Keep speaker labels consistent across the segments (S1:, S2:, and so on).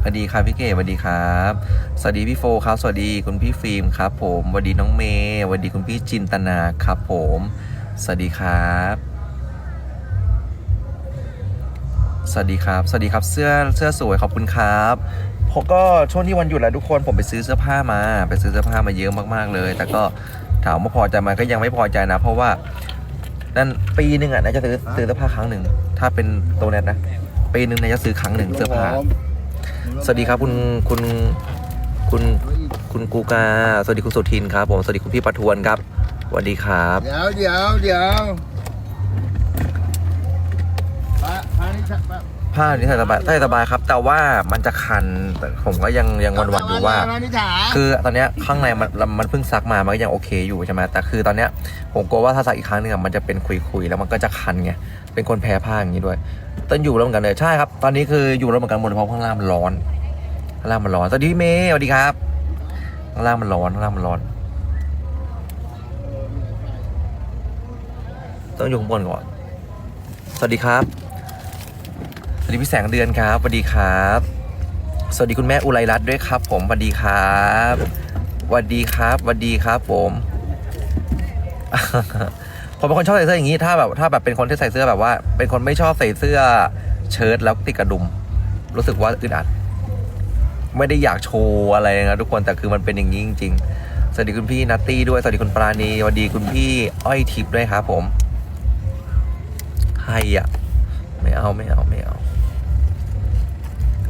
S1: สวัสดีครับพี่เก๋สวัสดีครับ สวัสดีพี่โฟครับ สวัสดีคุณพี่ฟิล์มครับ ผมสวัสดีน้องเมย์สวัสดีคุณพี่จินตนาครับผม สวัสดีครับ สวัสดีครับ สวัสดีครับ เสื้อเสื้อสวยขอบคุณครับผมก็ช่วงที่วันหยุดแหละทุกคนผมไปซื้อเสื้อผ้ามา ไปซื้อเสื้อผ้ามาเยอะมากๆเลย แต่ก็ถามว่าพอใจไหมก็ยังไม่พอใจนะ เพราะว่านั่นปีหนึ่งอะน่าจะซื้อซื้อเสื้อผ้าครั้งหนึ่งถ้าเป็นตัวเน็ตนะปีหนึ่งน่าจะซื้อครั้งหนึ่งเสื้อผ้า สวัสดีครับคุณคุณคุณคุณกูกา สวัสดีคุณสุทินครับผม สวัสดีคุณพี่ประทวนครับสวัสดีครับ
S2: เดี๋ยวเดี๋ยวเดี๋ยวพระพระนี่ใช่ปะ
S1: ผ้านี่ใส่สบายใส่สบายครับ แต่ว่ามันจะคันแต่ผมก็ยังยังวันวันๆอยู่ว่า คือตอนเนี้ยข้างในมันมันเพิ่งซักมามันก็ยังโอเคอยู่ใช่ไหมแต่คือตอนเนี้ยผมกลัวว่าถ้าซักอีกครั้งหนึงอะมันจะเป็นคุยๆแล้วมันก็จะคันไงเป็นคนแพ้ผ้าอย่างนี้ด้วยต้นอยู่แล้วเหมือนกันเลยใช่ครับ ตอนนี้คืออยู่แล้วเหมือนกันหมดเพราะข้างล่างมันร้อนข้างล่างมันร้อนสวัสดีเมย์สวัสดีครับข้างล่างมันร้อนข้างล่างมันร้อน ต้องอยู่ข้างบนก่อน สวัสดีครับ วัสดีพี่แสงเดือนครับสวัสดีครับ สวัสดีคุณแม่อุไรรัตน์ด้วยครับ ผมสวัสดีครับสวัสดีครับสวัสดีครับผมผมเป็นคนชอบใส่เสื้ออย่างนี้ถ้าแบบถ้าแบบเป็นคนที่ใส่เสื้อแบบว่า เป็นคนไม่ชอบใส่เสื้อเชิ้ตแล้วติดกระดุม รู้สึกว่าอึดอัด ไม่ได้อยากโชว์อะไรนะทุกคนแต่คือมันเป็นอย่างนี้จริงๆสวัสดีคุณพี่นัตตี้ด้วยสวัสดีคุณปราณีสวัสดีคุณพี่อ้อยทิพย์ด้วยครับผมให้อะ ไม่เอาไม่เอาไม่เอา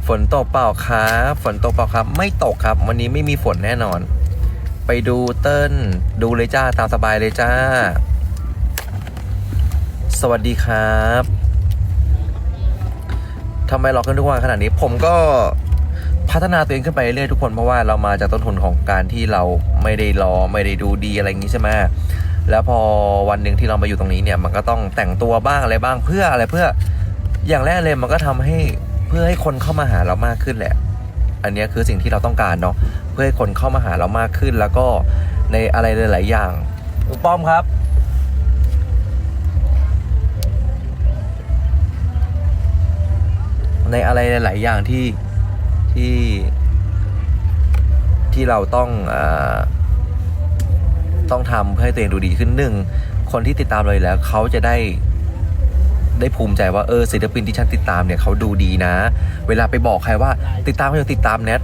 S1: ฝนตกเปล่าครับฝนตกเปล่าครับ ไม่ตกครับ วันนี้ไม่มีฝนแน่นอน ไปดูเติ้ลดูเลยจ้าตามสบายเลยจ้า สวัสดีครับทำไมรอขึ้นทุกวันขนาดนี้ผมก็พัฒนาตัวเองขึ้นไปเรื่อยทุกคนเพราะว่าเรามาจากต้นทุนของการที่เราไม่ได้รอไม่ได้ดูดีอะไรอย่างนี้ใช่ไหมแล้วพอวันหนึ่งที่เรามาอยู่ตรงนี้เนี่ย มันก็ต้องแต่งตัวบ้างอะไรบ้างเพื่ออะไรเพื่ออย่างแรกเลยมันก็ทำให้ เพื่อให้คนเข้ามาหาเรามากขึ้นแหละ อันนี้คือสิ่งที่เราต้องการเนาะเพื่อให้คนเข้ามาหาเรามากขึ้น แล้วก็ในอะไรหลาย ๆ อย่างลุงป้อมครับในอะไรหลาย ๆ อย่างที่ที่ที่เราต้องออต้องทำเพื่อให้ตัวเองดูดีขึ้นหนึ่งคนที่ติดตามเราอยู่แล้วเขาจะได้ ได้ภูมิใจว่าเออศิลปินที่ฉันติดตามเนี่ยเขาดูดีนะ เวลาไปบอกใครว่าติดตามเขาอยู่ติดตามแนท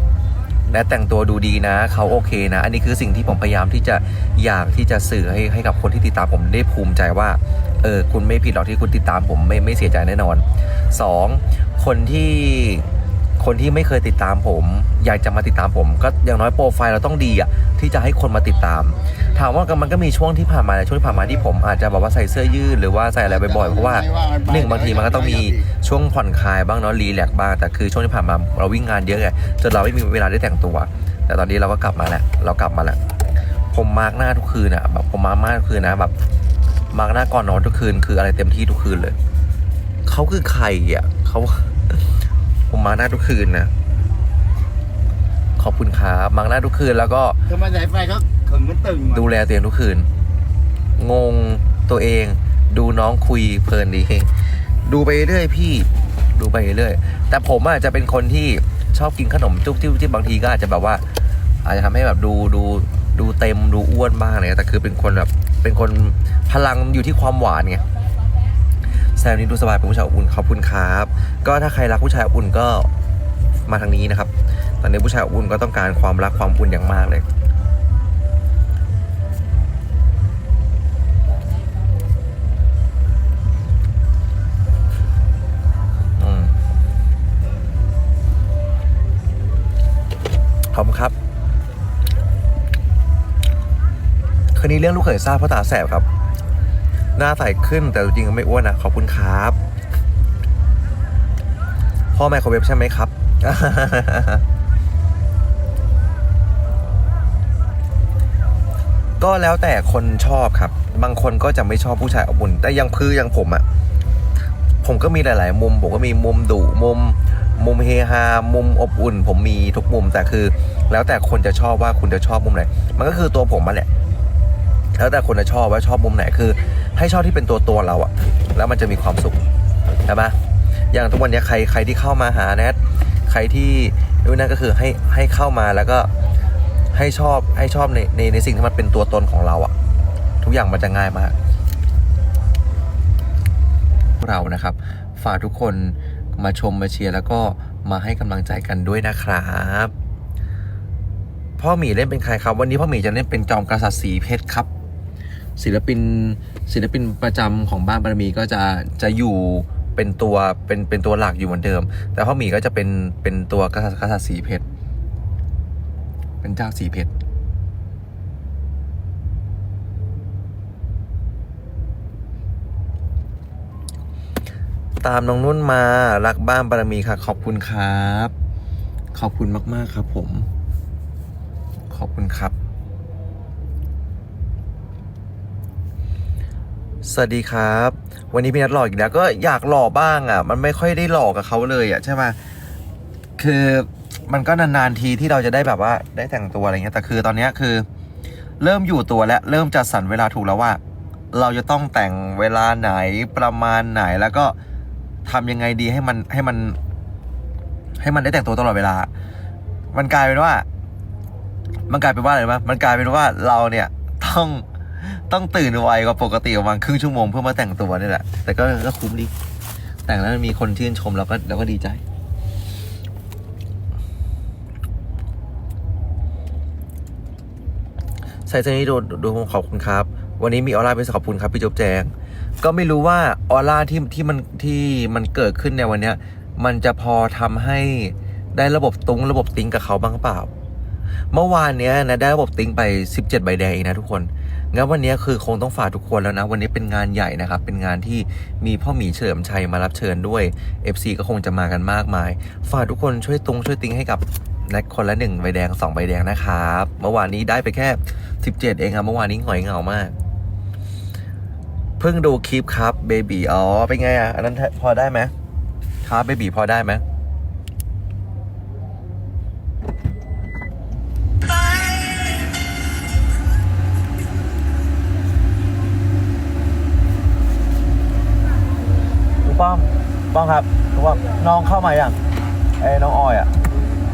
S1: แนทแต่งตัวดูดีนะเขาโอเคนะ อันนี้คือสิ่งที่ผมพยายามที่จะอยากที่จะสื่อให้ให้กับคนที่ติดตามผมได้ภูมิใจว่าเออคุณไม่ผิดหรอกที่คุณติดตามผมไม่ไม่เสียใจแน่นอนสองคนที่ คนที่ไม่เคยติดตามผม อยากจะมาติดตามผม ก็อย่างน้อยโปรไฟล์เราต้องดีอะที่จะให้คนมาติดตาม ถามว่ามันก็มีช่วงที่ผ่านมาช่วงที่ผ่านมาที่ผมอาจจะแบบว่าใส่เสื้อยืดหรือว่าใส่อะไรบ่อยๆเพราะว่าหนึ่งบางทีมันก็ต้องมีช่วงผ่อนคลายบ้างเนาะรีแลกซ์บ้างแต่คือช่วงที่ผ่านมาเราวิ่งงานเยอะไงจนเราไม่มีเวลาได้แต่งตัว แต่ตอนนี้เราก็กลับมาแล้วเรากลับมาแล้วผมมาร์กหน้าทุกคืนอะแบบผมมาร์กหน้าทุกคืนนะแบบมาร์กหน้าก่อนนอนทุกคืนคืออะไรเต็มที่ทุกคืนเลยเขาคือใครอะเขา ผมมาร์กหน้าทุกคืนนะขอบคุณครับมาร์กหน้าทุกคืนแล้วก็
S2: ทำไมสายไฟเขาขึงมันตึง
S1: ดูแลตัวเองทุกคืน งงตัวเอง ดูน้องคุยเพลินดีดูไปเรื่อยพี่ ดูไปเรื่อยแต่ผมอาจจะเป็นคนที่ชอบกินขนมจุ๊บที่ที่บางทีก็อาจจะแบบว่า อาจจะทำให้แบบดูดูดูเต็มดูอ้วนบ้างอะไรเงี้ยแต่คือเป็นคนแบบเป็นคนพลังอยู่ที่ความหวานไงแซมนี้ดูสบายเป็นผู้ชายอบอุ่นขอบคุณครับ ก็ถ้าใครรักผู้ชายอบอุ่นก็มาทางนี้นะครับ ตอนนี้ผู้ชายอบอุ่นก็ต้องการความรักความอุ่นอย่างมากเลยอืมขอบคุณครับ คืนนี้เรื่องลูกเขยทราบเพราะตาแสบครับ หน้าใสขึ้นแต่จริงๆไม่อ้วนนะขอบคุณครับ พ่อไมโครเวฟใช่ไหมครับ ก็แล้วแต่คนชอบครับ บางคนก็จะไม่ชอบผู้ชายอบอุ่น แต่ยังคืออย่างผมอะผมก็มีหลาย ๆ มุม ผมก็มีมุมดุมุม มุมเฮฮา มุมอบอุ่น ผมมีทุกมุมแต่คือ แล้วแต่คนจะชอบว่าคุณจะชอบมุมไหน มันก็คือตัวผมมาแหละแล้วแต่คนจะชอบว่าชอบมุมไหนคือ ให้ชอบที่เป็นตัวตัวเราอะแล้วมันจะมีความสุขใช่ปะอย่างทุกวันนี้ใครใครที่เข้ามาหาแนทใครที่นู่นนั่นก็คือให้ให้เข้ามาแล้วก็ให้ชอบให้ชอบในในในสิ่งที่มันเป็นตัวตนของเราอะทุกอย่างมันจะง่ายมาก เรานะครับ ฝากทุกคนมาชมมาเชียร์แล้วก็มาให้กำลังใจกันด้วยนะครับพ่อหมีเล่นเป็นใครครับ วันนี้พ่อหมีจะเล่นเป็นจอมกษัตริย์สีเพชรครับ ศิลปินศิลปินประจำของบ้านบารมีก็จะจะอยู่เป็นตัวเป็นเป็นตัวหลักอยู่เหมือนเดิม แต่พ่อหมีก็จะเป็นเป็นตัวกษัตริย์กษัตริย์สีเพชรเป็นเจ้าสีเพชรตามน้องนุ่นมารักบ้านบารมีค่ะ ขอบคุณครับ ขอบคุณมาก ๆ ครับผม ขอบคุณครับ สวัสดีครับ วันนี้พี่นัทหล่ออีกแล้วก็อยากหล่อบ้างอะ มันไม่ค่อยได้หล่อกับเขาเลยอะใช่ไหมคือมันก็นานๆทีที่เราจะได้แบบว่าได้แต่งตัวอะไรเงี้ยแต่คือตอนนี้คือ เริ่มอยู่ตัวแล้วเริ่มจัดสรรเวลาถูกแล้วว่า เราจะต้องแต่งเวลาไหนประมาณไหนแล้วก็ทำยังไงดีให้มันให้มัน ให้มันได้แต่งตัวตลอดเวลา มันกลายเป็นว่า มันกลายเป็นว่าอะไรรู้ไหมมันกลายเป็นว่าเราเนี่ยต้อง ต้องตื่นไวกว่าปกติประมาณครึ่งชั่วโมงเพื่อมาแต่งตัวนี่แหละ แต่ก็ก็คุ้มดี แต่งแล้วมีคนชื่นชมเราก็เราก็ดีใจ ใส่เสื้อนี้ดูดูขอบคุณครับ วันนี้มีออร่าเป็นขอบคุณครับพี่จบแจง ก็ไม่รู้ว่าออร่าที่ที่มันที่มันเกิดขึ้นในวันเนี้ย มันจะพอทำให้ได้ระบบตุ้งระบบติ้งกับเขาบ้างเปล่า เมื่อวานเนี้ยนะได้ระบบติ้งไป 17 ใบแดงเองนะทุกคน งั้นวันนี้คือคงต้องฝากทุกคนแล้วนะ วันนี้เป็นงานใหญ่นะครับ เป็นงานที่มีพ่อหมีเฉลิมชัยมารับเชิญด้วย FC ก็คงจะมากันมากมาย ฝากทุกคนช่วยตรงช่วยติงให้กับน็กคนละหนึ่งใบแดงสองใบแดงนะครับ เมื่อวานนี้ได้ไปแค่ 17 เองครับเมื่อวานนี้หงอยเหงามาก เพิ่งดูคลิปครับเบบีอ๋อเป็นไงอะอันนั้นพอได้ไหมครับเบบีพอได้ไหม ป้อมป้อมครับลุงป้อมน้องเข้ามาอย่างไอ้น้องออยอะ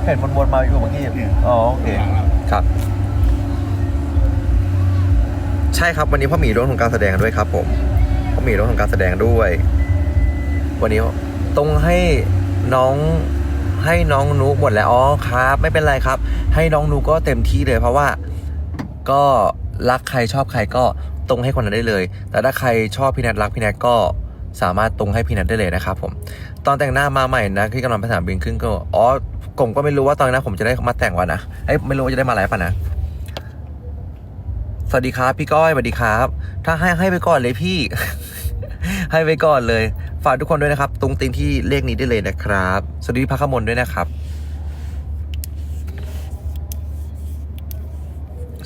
S1: เห็นวนๆมาอยู่เมื่อกี้อ๋อโอเคครับ ใช่ครับวันนี้พ่อหมีร่วมทำการแสดงด้วยครับ ผมพ่อหมีร่วมทำการแสดงด้วย วันนี้ตรงให้น้องให้น้องนุหมดแล้วอ๋อครับ ไม่เป็นไรครับ ให้น้องนุก็เต็มที่เลย เพราะว่าก็รักใครชอบใครก็ตรงให้คนนั้นได้เลย แต่ถ้าใครชอบพี่แนทรักพี่แนทก็ สามารถตรงให้พี่แนทได้เลยนะครับผมตอนแต่งหน้ามาใหม่นะที่กำลังไปสนามบินขึ้นก็อ๋อผมก็ไม่รู้ว่าตอนนั้นผมจะได้มาแต่งวันนะเอ้ยไม่รู้ว่าจะได้มาไลฟ์ป่ะนะสวัสดีครับพี่ก้อยสวัสดีครับ ถ้าให้ให้ไปก่อนเลยพี่ ให้ไปก่อนเลย ฝากทุกคนด้วยนะครับ ตรงติงที่เลขนี้ได้เลยนะครับ สวัสดีพี่พักขมลด้วยนะครับ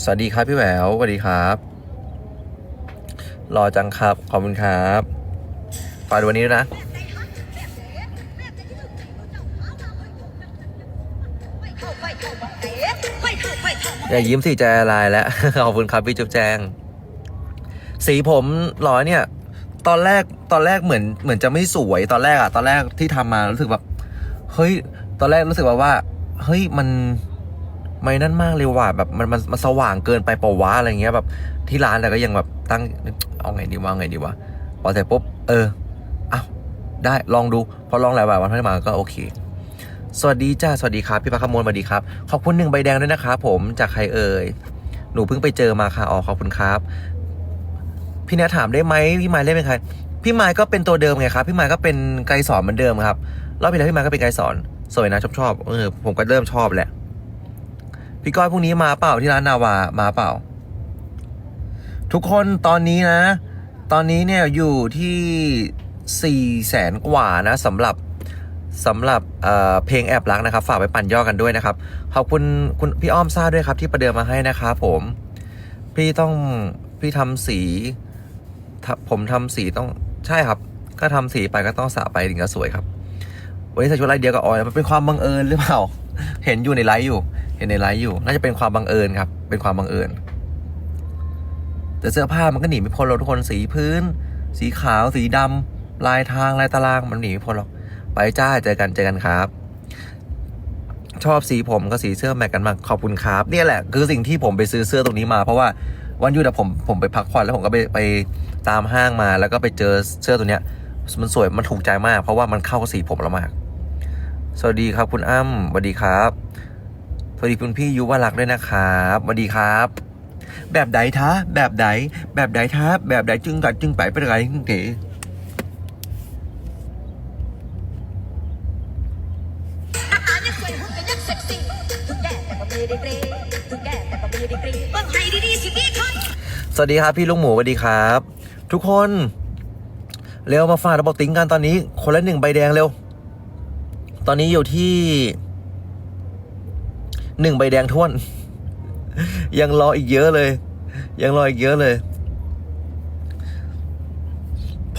S1: สวัสดีครับพี่แหววสวัสดีครับรอจังครับ ขอบคุณครับ ฝากดูวันนี้ด้วยนะ อย่ายิ้มสิใจละลายแล้ว ขอบคุณครับพี่จุ๊บแจง สีผมหรอเนี่ย ตอนแรกตอนแรกเหมือนเหมือนจะไม่สวยตอนแรกอะตอนแรกที่ทำมารู้สึกแบบเฮ้ยตอนแรกรู้สึกว่าว่า เฮ้ยมันไม่นั่นมากเลยว่ะแบบมันมันมันสว่างเกินไปเปล่าวะอะไรเงี้ยแบบที่ร้านแต่ก็ยังแบบตั้งเอาไงดีวะเอาไงดีวะพอเสร็จปุ๊บเออ ได้ลองดู พอลองหลายวันวันที่มาก็โอเค สวัสดีจ้าสวัสดีครับพี่พักขมลสวัสดีครับ ขอบคุณหนึ่งใบแดงด้วยนะครับผมจากใครเอ่ยหนูเพิ่งไปเจอมาค่ะอ๋อขอบคุณครับ พี่แนทถามได้ไหมพี่ไม้เล่นเป็นใครพี่ไม้ก็เป็นตัวเดิมไงครับ พี่ไม้ก็เป็นไกรสอนเหมือนเดิมครับรอบที่แล้วพี่ไม้ก็เป็นไกรสอนสวยนะชอบชอบเออผมก็เริ่มชอบแหละพี่ก้อยพรุ่งนี้มาเปล่าที่ร้านนาวามาเปล่า ทุกคนตอนนี้นะ ตอนนี้เนี่ยอยู่ที่ สี่แสนกว่านะสำหรับสำหรับเเพลงแอบรักนะครับ ฝากไปปั่นย่อกันด้วยนะครับ ขอบคุณคุณพี่อ้อมซ่าด้วยครับที่ประเดิมมาให้นะครับผม พี่ต้องพี่ทำสี ผมทำสีต้องใช่ครับ ก็ทำสีไปก็ต้องสระไปถึงจะสวยครับ วันนี้ใส่ชุดลายเดียวกับออยมันเป็นความบังเอิญหรือเปล่า เห็นอยู่ในไลฟ์อยู่ เห็นในไลฟ์อยู่ น่าจะเป็นความบังเอิญครับ เป็นความบังเอิญ แต่เสื้อผ้ามันก็หนีไม่พ้นเราทุกคนสีพื้น สีขาวสีดำ ลายทางลายตารางมันหนีไม่พ้นหรอก ไปจ้าเจอกันเจอกันครับ ชอบสีผมกับสีเสื้อแมทกันมากขอบคุณครับ เนี่ยแหละ คือสิ่งที่ผมไปซื้อเสื้อตรงนี้มา เพราะว่าวันหยุดผมผมไปพักผ่อนแล้วผมก็ไปไปตามห้างมา แล้วก็ไปเจอเสื้อตัวเนี้ย มันสวยมันถูกใจมาก เพราะว่ามันเข้ากับสีผมเรามาก สวัสดีครับคุณอ้ำสวัสดีครับสวัสดีคุณพี่ยุวรักษ์ด้วยนะครับสวัสดีครับ แบบใดท้าแบบใดแบบใดท้าแบบใดจึงกัดจึงไปเป็นไรเก๋
S3: สวัส
S1: ดีครับพี่ลุงหมูสวัสดีครับ ทุกคนเร็วมาฝากระบบติ้งกันตอนนี้คนละหนึ่งใบแดงเร็ว ตอนนี้อยู่ที่หนึ่งใบแดงท้วน ยังรออีกเยอะเลย ยังรออีกเยอะเลย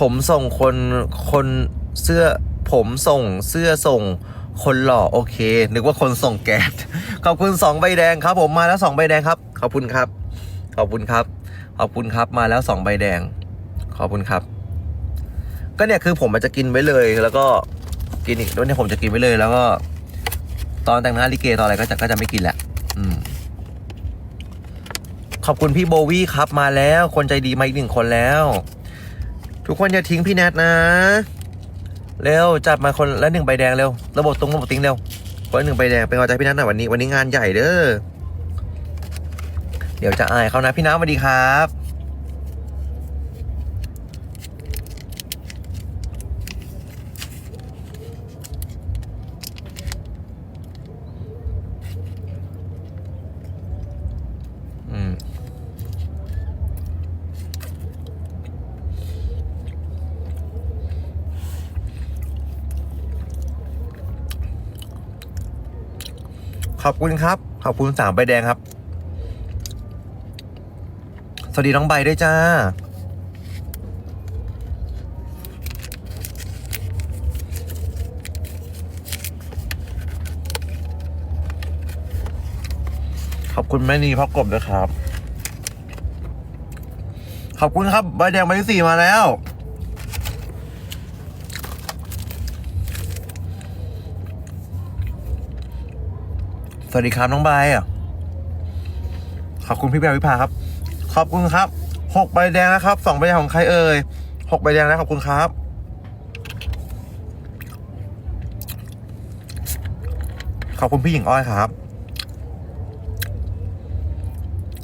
S1: ผมส่งคนคนเสื้อ ผมส่งเสื้อส่ง คนหล่อโอเค นึกว่าคนส่งแก๊สขอบคุณสองใบแดงครับ ผมมาแล้วสองใบแดงครับ ขอบคุณครับ ขอบคุณครับ ขอบคุณครับมาแล้วสองใบแดง ขอบคุณครับ ก็เนี่ยคือผมมันจะกินไว้เลย แล้วก็กินอีกแล้วยเนี่ยผมจะกินไว้เลย แล้วก็ ตอนแต่งหน้าลิเกตอนอะไรก็จะก็จะไม่กินแหละอืม ขอบคุณพี่โบวี่ครับมาแล้ว คนใจดีมาอีกหนึ่งคนแล้ว ทุกคนอย่าทิ้งพี่แนทนะเร็วจับมาคนละหนึ่งใบแดงเร็วระบบตรงระบบติ้งเร็วคนละหนึ่งใบแดงเป็นกำลังใจพี่นัทหน่อยวันนี้วันนี้งานใหญ่เด้อ เดี๋ยวจะอายเขานะพี่น้ำสวัสดีครับ อืม ขอบคุณครับ ขอบคุณสามใบแดงครับ สวัสดีน้องใบด้วยจ้า ขอบคุณแม่นีพ่อกบด้วยครับ ขอบคุณครับ ใบแดงใบที่สี่มาแล้วสวัสดีครับน้องใบอะขอบคุณพี่แบร์วิภาครับ ขอบคุณครับหกใบแดงนะครับสองใบแดงของใครเอ่ยหกใบแดงนะขอบคุณครับขอบคุณพี่หญิงอ้อยครับ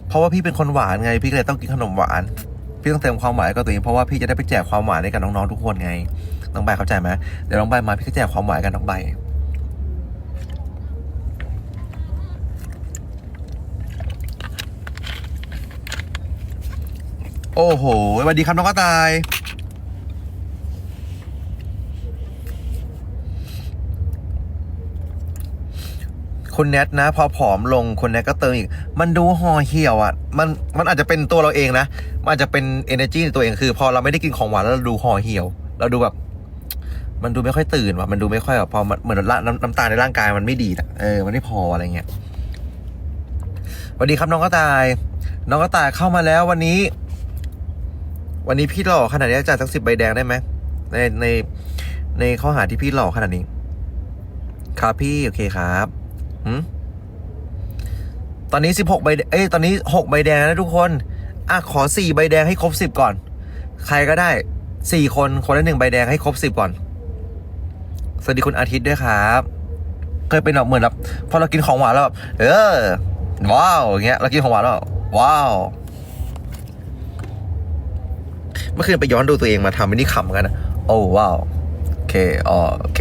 S1: เพราะว่าพี่เป็นคนหวานไง พี่ก็เลยต้องกินขนมหวาน พี่ต้องเติมความหวานกับตัวเองเพราะว่าพี่จะได้ไปแจกความหวานให้กับน้องๆทุกคนไง น้องใบเข้าใจไหมเดี๋ยวน้องใบมาพี่ก็แจกความหวานกับน้องใบ โอ้โหสวัสดีครับน้องกระต่าย คุณแนทนะ พอผอมลงคุณแนทก็เติมอีก มันดูห่อเหี่ยวอะ มันมันอาจจะเป็นตัวเราเองนะ มันอาจจะเป็น energy ในตัวเองคือ พอเราไม่ได้กินของหวานแล้วเราดูห่อเหี่ยว เราดูแบบ มันดูไม่ค่อยตื่นว่ะ มันดูไม่ค่อยแบบพอเหมือนละน้ำน้ำตาลในร่างกายมันไม่ดีอะเออ มันไม่พออะไรเงี้ยสวัสดีครับน้องกระต่าย น้องกระต่ายเข้ามาแล้ววันนี้ วันนี้พี่หล่อขนาดนี้จ่ายสักสิบใบแดงได้ไหมในในในข้อหาที่พี่หล่อขนาดนี้ ครับพี่โอเคครับหืมตอนนี้สิบหกใบเอ้ยตอนนี้หกใบแดงนะทุกคนอะขอสี่ใบแดงให้ครบสิบก่อน ใครก็ได้สี่คนคนละหนึ่งใบแดงให้ครบสิบก่อน สวัสดีคุณอาทิตย์ด้วยครับ เคยเป็นแบบเหมือนแบบพอเรากินของหวานแล้วแบบเออว้าวอย่างเงี้ยเรากินของหวานแล้วว้าว เมื่อคืนไปย้อนดูตัวเองมาทำไม่นี่ขำกันนะโอ้ว้าวโอเคอ๋อโอเค